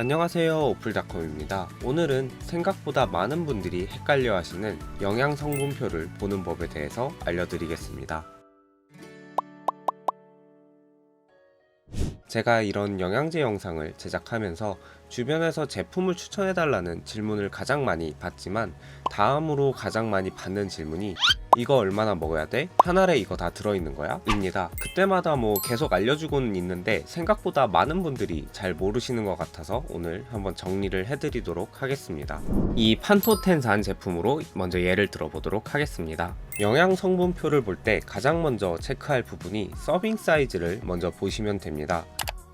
안녕하세요 오플닷컴입니다. 오늘은 생각보다 많은 분들이 헷갈려 하시는 영양 성분표를 보는 법에 대해서 알려드리겠습니다. 제가 이런 영양제 영상을 제작하면서 주변에서 제품을 추천해달라는 질문을 가장 많이 받지만 다음으로 가장 많이 받는 질문이 이거 얼마나 먹어야 돼? 한 알에 이거 다 들어있는 거야? 입니다. 그때마다 뭐 계속 알려주고는 있는데 생각보다 많은 분들이 잘 모르시는 것 같아서 오늘 한번 정리를 해드리도록 하겠습니다. 이 판토텐산 제품으로 먼저 예를 들어보도록 하겠습니다. 영양 성분표를 볼 때 가장 먼저 체크할 부분이 서빙 사이즈를 먼저 보시면 됩니다.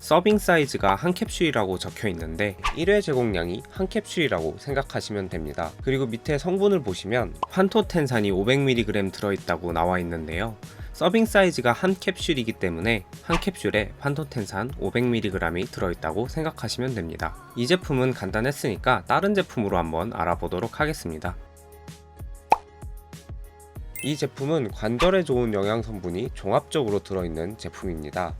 서빙 사이즈가 한 캡슐이라고 적혀 있는데 1회 제공량이 한 캡슐이라고 생각하시면 됩니다. 그리고 밑에 성분을 보시면 판토텐산이 500mg 들어있다고 나와 있는데요. 서빙 사이즈가 한 캡슐이기 때문에 한 캡슐에 판토텐산 500mg이 들어있다고 생각하시면 됩니다. 이 제품은 간단했으니까 다른 제품으로 한번 알아보도록 하겠습니다. 이 제품은 관절에 좋은 영양 성분이 종합적으로 들어있는 제품입니다.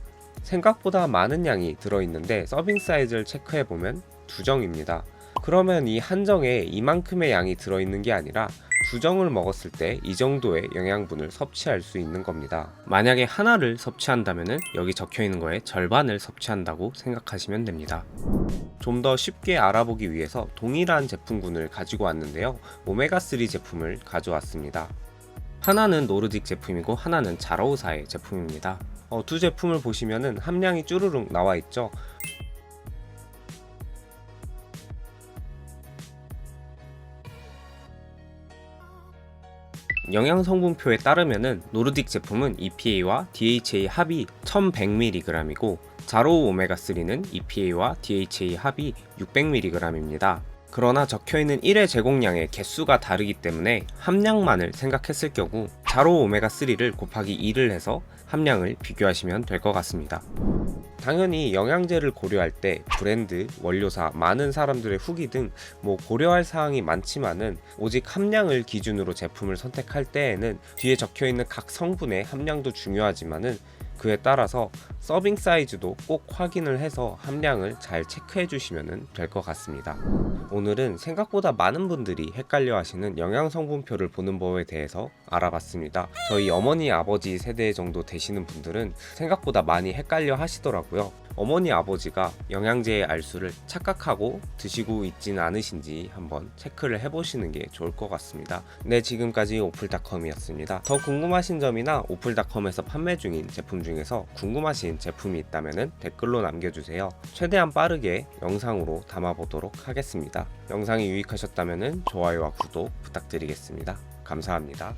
생각보다 많은 양이 들어있는데 서빙 사이즈를 체크해 보면 두 정입니다. 그러면 이 한 정에 이만큼의 양이 들어있는 게 아니라 두 정을 먹었을 때 이 정도의 영양분을 섭취할 수 있는 겁니다. 만약에 하나를 섭취한다면 여기 적혀 있는 거에 절반을 섭취한다고 생각하시면 됩니다. 좀 더 쉽게 알아보기 위해서 동일한 제품군을 가지고 왔는데요. 오메가3 제품을 가져왔습니다. 하나는 노르딕 제품이고 하나는 자러우사의 제품입니다. 어, 두 제품을 보시면은 함량이 쭈루룩 나와 있죠. 영양 성분표에 따르면은 노르딕 제품은 EPA와 DHA 합이 1100mg이고 자로우 오메가3는 EPA와 DHA 합이 600mg입니다. 그러나 적혀 있는 1회 제공량의 개수가 다르기 때문에 함량만을 생각했을 경우 자로 오메가3를 곱하기 2를 해서 함량을 비교하시면 될 것 같습니다. 당연히 영양제를 고려할 때 브랜드, 원료사, 많은 사람들의 후기 등 뭐 고려할 사항이 많지만은 오직 함량을 기준으로 제품을 선택할 때에는 뒤에 적혀 있는 각 성분의 함량도 중요하지만은 그에 따라서 서빙 사이즈도 꼭 확인을 해서 함량을 잘 체크해 주시면 될 것 같습니다. 오늘은 생각보다 많은 분들이 헷갈려 하시는 영양 성분표를 보는 법에 대해서 알아봤습니다. 저희 어머니 아버지 세대 정도 되시는 분들은 생각보다 많이 헷갈려 하시더라고요. 어머니 아버지가 영양제의 알수를 착각하고 드시고 있지는 않으신지 한번 체크를 해보시는 게 좋을 것 같습니다. 네, 지금까지 오플닷컴이었습니다. 더 궁금하신 점이나 오플닷컴에서 판매 중인 제품 중에서 궁금하신 제품이 있다면 댓글로 남겨주세요. 최대한 빠르게 영상으로 담아보도록 하겠습니다. 영상이 유익하셨다면 좋아요와 구독 부탁드리겠습니다. 감사합니다.